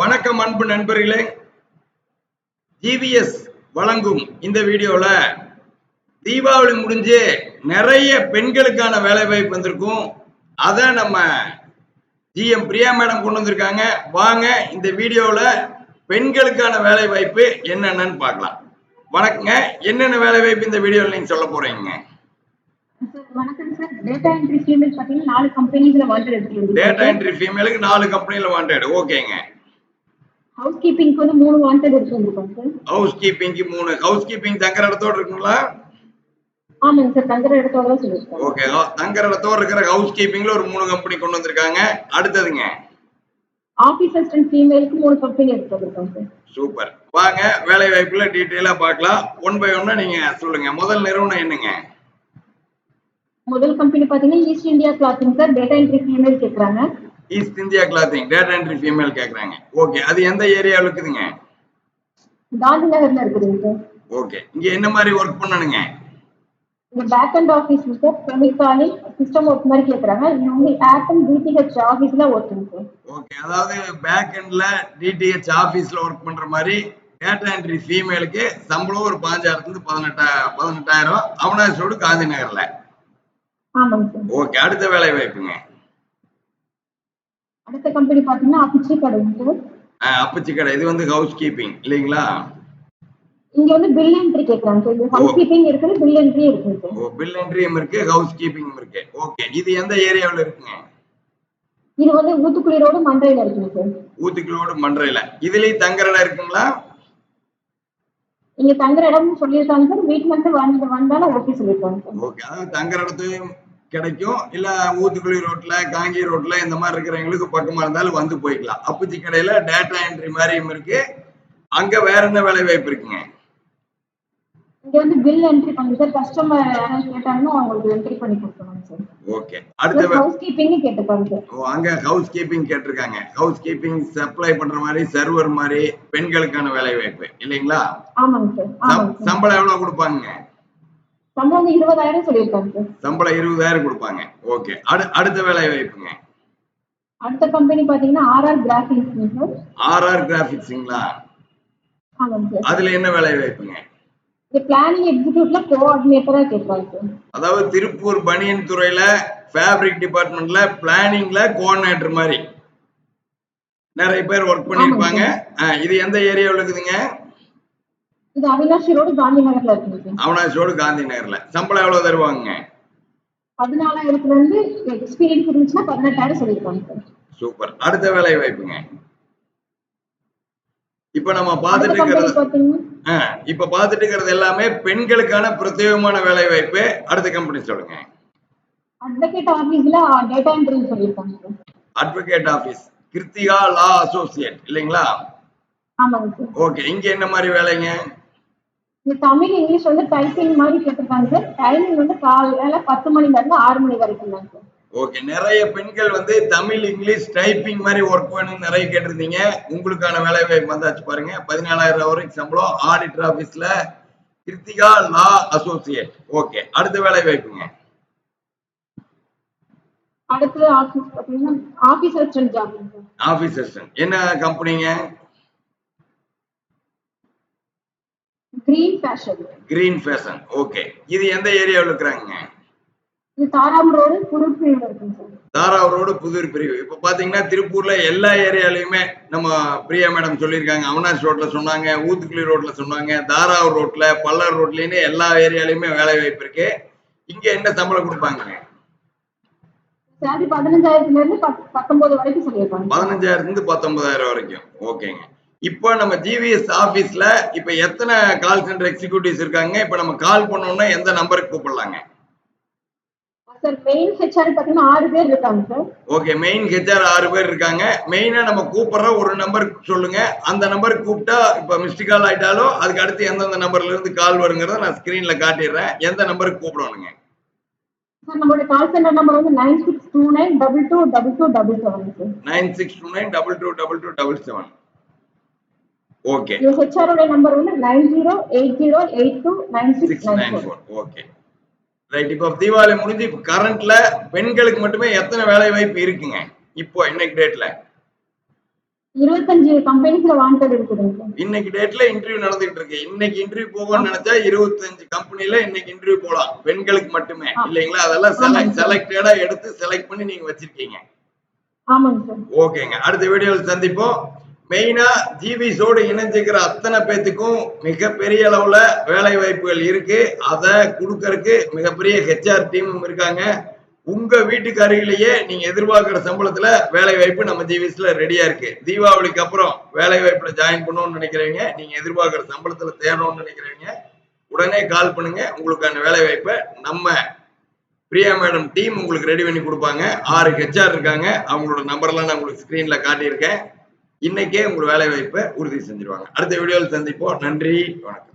வணக்கம் அன்பு நண்பர்களே. ஜிவிஎஸ் வழங்கும் இந்த வீடியோல தீபாவளி முடிஞ்சு நிறைய பெண்களுக்கான வேலை வாய்ப்பு வந்திருக்கும். அதை நம்ம ஜிஎம் பிரியா மேடம் கொண்டு வந்திருக்காங்க. வாங்க இந்த வீடியோல பெண்களுக்கான வேலை வாய்ப்பு என்னென்னு பார்க்கலாம். வணக்கங்க. என்னென்ன வேலை வாய்ப்பு இந்த வீடியோல நீங்க சொல்ல போறீங்க? வணக்கம் சார். டேட்டா என்ட்ரி ஃபீமேல் பார்த்தீங்கன்னா நாலு கம்பெனிஸ்ல வாண்டட் எடுத்துருக்கு டேட்டா என்ட்ரி ஃபீமேலுக்கு நாலு கம்பெனில வாண்டட். ஓகேங்க. ஹவுஸ் கீப்பிங்க்கு வந்து மூணு வாண்டட் எடுத்துருக்கோம் சார் ஹவுஸ் கீப்பிங்க்கு மூணு. ஹவுஸ் கீப்பிங் தங்குற இடத்தோட இருக்குங்களா? ஆமாங்க சார் தங்குற இடத்தோட தான் சொல்லியிருக்கோம். ஓகே தங்குற இடத்தோட இருக்கிற ஹவுஸ் கீப்பிங்ல ஒரு மூணு கம்பெனி கொண்டு வந்திருக்காங்க. அடுத்ததுங்க? ஆஃபீஸ் அசிஸ்டன்ட் ஃபீமேலுக்கு மூணு கம்பெனி எடுத்துருக்கோம் சார் சூப்பர் வாங்க வேலை வாய்ப்புல டீட்டெயிலா பார்க்கலாம். ஒன் பை ஒன்னா நீங்க சொல்லுங்க. முதல் நிறுவனம் என்னங்க? முதல் கம்பெனி பார்த்தீங்கன்னா East India clothing sir data entry female கேட்குறாங்க East India clothing data entry female கேக்குறாங்க. ஓகே அது எந்த ஏரியாவில் இருக்குதுங்க? காந்தி நகர்ல இருக்குதுங்க ஓகே இங்க என்ன மாதிரி ஒர்க் பண்ணணுங்க? இந்த பேக் அண்ட் ஆஃபீஸ் சார். கெமிக்காலி சிஸ்டம் ஒர்க் மாதிரி கேட்குறாங்க இது வந்து ஏர்டெல் டிடிஹெச் ஆஃபீஸ்ல ஒர்க்குங்க சார். ஓகே அதாவது பேக் எண்ட்ல டிடிஹெச் ஆபீஸ்ல ஒர்க் பண்ற மாதிரி டேட்டா என்ட்ரி ஃபீமேலுக்கு சம்பளம் ஒரு பாஞ்சாயிரத்துல இருந்து பதினெட்டா பதினெட்டாயிரம் அவனாஸ் ரோடு காந்தி நகர்ல. ஓகே அடுத்த வேலை வாய்ப்புங்க அடுத்த கம்பெனி பார்த்தீங்கன்னா அப்பிச்சி கடைங்க சார் அப்பச்சி கடை. இது வந்து ஹவுஸ் கீப்பிங் இல்லைங்களா? இங்க வந்து பில் என்ட்ரி கேட்குறாங்க சார் இது ஹவுஸ் கீப்பிங் இருக்குது பில் என்ட்ரி இருக்குங்க சார் ஓ பில் என்ட்ரியும் இருக்கு ஹவுஸ் கீப்பிங் இருக்கு. ஓகே இது எந்த ஏரியாவில் இருக்குங்க? இது வந்து ஊத்துக்குளி ரோடு மண்டையில இருக்குங்க சார் ஊத்துக்களோடு மன்றையில இதுலயும் தங்குற இடம் இருக்குங்களா? இங்க தங்குற இடம்னு சொல்லியிருக்காங்க சார் வீட்டுல இருந்து வந்து வந்தாலும் ஓகே சொல்லியிருக்காங்க சார் ஓகே அதாவது தங்குற இடத்தையும் கிடைக்கும். இல்ல ஊத்துக்குளி ரோட்ல காங்கி ரோட்ல இந்த மாதிரி இருக்கிறவங்களுக்கு பக்கமா இருந்தாலும் வந்து போய்க்கலாம். அப்பச்சி கடையில டேட்டா என்ட்ரி மாதிரியும் இருக்கு. அங்க வேற என்ன வேலை வாய்ப்பு இருக்குங்க? இங்க வந்து பில் என்ட்ரி பண்ணுங்க சார் கஸ்டமர் யாராவது கேட்டாங்கன்னா அவங்களுக்கு என்ட்ரி பண்ணி கொடுக்கணும் சார் ஓகே அடுத்த ஹவுஸ் கீப்பிங் சார் ஓ, அங்க ஹவுஸ் கீப்பிங் கேட்டிருக்காங்க. ஹவுஸ் கீப்பிங் சப்ளை பண்ற மாதிரி சர்வர் மாதிரி பெண்களுக்கான வேலை வாய்ப்பு. இல்லைங்களா? ஆமாங்க சார் சம்பளம் எவ்வளவு கொடுப்பாங்க சம்பளம் இருபதாயிரம் சொல்லியிருக்காங்க சார் சம்பளம் இருபதாயிரம் கொடுப்பாங்க. ஓகே அடு அடுத்த வேலை வாய்ப்புங்க அடுத்த கம்பெனி பாத்தீங்கன்னா ஆர்ஆர் கிராஃபிக்ஸ்ங்க சார் ஆர்ஆர் சார் அதுல என்ன வேலை வாய்ப்புங்க இந்த பிளானிங் எக்ஸிக்யூட்ல கோஆர்டினேட்டரா கேட்பாங்க அதாவது திருப்பூர் பனியன் துறையில ஃபேப்ரிக் டிபார்ட்மெண்ட்ல பிளானிங்ல கோஆர்டினேட்டர் மாதிரி. நிறைய பேர் ஒர்க் பண்ணிருப்பாங்க இது எந்த ஏரியாவில் இருக்குதுங்க? இது அவினாஷி ரோடு காந்தி நகர்ல இருக்குங்க சார் அவனாசியோடு காந்தி நகர்ல. சம்பளம் எவ்வளவு தருவாங்க பதினாலாயிரத்துல இருந்து எக்ஸ்பீரியன்ஸ் இருந்துச்சுன்னா பதினெட்டாயிரம் சொல்லியிருக்காங்க. சூப்பர். அடுத்த வேலை வாய்ப்புங்க. இப்ப நம்ம கம்பெனி இருக்கிறது இப்ப பார்த்துட்டு இருக்கிறது எல்லாமே பெண்களுக்கான பிரத்யேகமான வேலை வாய்ப்பு. அடுத்த கம்பெனி சொல்லுங்க. அட்வொகேட் ஆபீஸ்ல டேட்டா என்ட்ரி சொல்லியிருக்காங்க. Sir advocate office Krithika law associate இல்லைங்களா ஓகே இங்க என்ன மாதிரி வேலைங்க? இந்த தமிழ் இங்கிலீஷ் வந்து டைப்பிங் மாதிரி கேட்டிருக்காங்க சார். டைமிங் வந்து காலையில பத்து மணில இருந்து ஆறு மணி வரைக்கும் தான் சார். ஓகே நிறைய பெண்கள் வந்து தமிழ் இங்கிலீஷ் டைப்பிங் மாதிரி ஒர்க் வேணும்னு நிறைய கேட்டிருந்தீங்க. உங்களுக்கான வேலை வாய்ப்பு வந்தாச்சு பாருங்க. பதினாலாயிரம் வரைக்கும் சம்பளம் ஆடிட்டர் ஆபீஸ்ல கிருத்திகா லா அசோசியேட் ஓகே அடுத்த வேலை வாய்ப்புங்க. அடுத்து office office assistant sir. Office assistant என்ன கம்பெனிங்க green fashion green fashion okay இது எந்த ஏரியாவில் இருக்கிறாங்க? இது தாராம் ரோடு குருப்பில் இருக்குங்க சார். தாராவூர் ரோடு புதூர் பிரிவு. இப்போ பார்த்தீங்கன்னா திருப்பூர்ல எல்லா ஏரியாலையுமே நம்ம பிரியா மேடம் சொல்லியிருக்காங்க. அவனாஸ் ரோட்ல சொன்னாங்க ஊத்துக்குளி ரோட்ல சொன்னாங்க தாராவூர் ரோட்ல பல்லர் ரோட்லன்னு எல்லா ஏரியாலையுமே வேலை வாய்ப்பு இருக்கு. இங்க என்ன சம்பளம் கொடுப்பாங்க? பதினஞ்சாயிரத்துல இருந்து பத்- பத்தொன்பது வரைக்கும் சொல்லியிருக்காங்க பதினஞ்சாயிரத்துல இருந்து பத்தொன்பதாயிரம் வரைக்கும். ஓகேங்க. இப்போ நம்ம ஜிவிஎஸ் ஆபீஸ்ல இப்போ எத்தனை கால் சென்டர் எக்ஸிக்யூட்டிவ்ஸ் இருக்காங்க? இப்போ நம்ம கால் பண்ணோம்னா எந்த நம்பருக்கு கூப்பிடலாங்க? சார் மெயின் ஹெச்ஆர் பாத்தீங்கன்னா ஆறு பேர் இருக்காங்க சார் ஓகே மெயின் ஹெச்ஆர் ஆறு பேர் இருக்காங்க. மெயினா நம்ம கூப்பிடுற ஒரு நம்பர் சொல்லுங்க. அந்த நம்பருக்கு கூப்பிட்டா இப்ப மிஸ்டு கால் ஆயிட்டாலும் அதுக்கு அடுத்து எந்தெந்த நம்பர்ல இருந்து கால் வருங்கிறத நான் ஸ்கிரீன்ல காட்டிடுறேன். எந்த நம்பருக்கு கூப்பிடணுங்க? சார் நம்மளோட கால் சென்டர் நம்பர் வந்து nine six two nine double two double two double seven nine six two nine double two double two double seven okay ஹெச்ஆரோட number வந்து nine zero eight zero eight two nine six nine four okay right இப்போ தீபாவளி முடிஞ்சு இப்போ கரண்ட்ல பெண்களுக்கு மட்டுமே எத்தனை வேலை வாய்ப்பு இருக்குங்க? இப்போ இன்னைக்கு டேட்ல இருபத்தஞ்சு கம்பெனிஸ்ல வாண்டட் இருக்குதுங்க சார் இன்னைக்கு டேட்ல இன்டர்வியூ நடந்துகிட்டு இருக்கு. இன்னைக்கு இன்டர்வியூ போகணும்னு நினைச்சா இருபத்தஞ்சு கம்பெனில இன்னைக்கு இன்டர்வியூ போலாம். பெண்களுக்கு மட்டுமே. இல்லைங்களா? அதெல்லாம் சார். செலக்டடா எடுத்து செலக்ட் பண்ணி நீங்க வச்சிருக்கீங்க. ஓகேங்க அடுத்த வீடியோவில் சந்திப்போம். மெயினா ஜிவிஸோடு இணைஞ்சுக்கிற அத்தனை பேத்துக்கும் மிகப்பெரிய அளவுல வேலை வாய்ப்புகள் இருக்கு. அதை கொடுக்கறதுக்கு மிகப்பெரிய ஹெச்ஆர் டீமும் இருக்காங்க. உங்க வீட்டுக்கு அருகிலேயே நீங்க எதிர்பார்க்கிற சம்பளத்துல வேலை வாய்ப்பு நம்ம ஜிவிஸ்ல ரெடியா இருக்கு. தீபாவளிக்கு அப்புறம் வேலை வாய்ப்புல ஜாயின் பண்ணணும்னு நினைக்கிறவங்க நீங்க எதிர்பார்க்கிற சம்பளத்துல தேடணும்னு நினைக்கிறவங்க உடனே கால் பண்ணுங்க. உங்களுக்கான வேலை வாய்ப்பை நம்ம பிரியா மேடம் டீம் உங்களுக்கு ரெடி பண்ணி கொடுப்பாங்க. ஆறு ஹெச்ஆர் இருக்காங்க. அவங்களோட நம்பர்லாம் நான் உங்களுக்கு ஸ்க்ரீனில் காட்டியிருக்கேன். இன்னைக்கே உங்க வேலை வாய்ப்பை உறுதி செஞ்சிருவாங்க. அடுத்த வீடியோவில் சந்திப்போம். நன்றி வணக்கம்.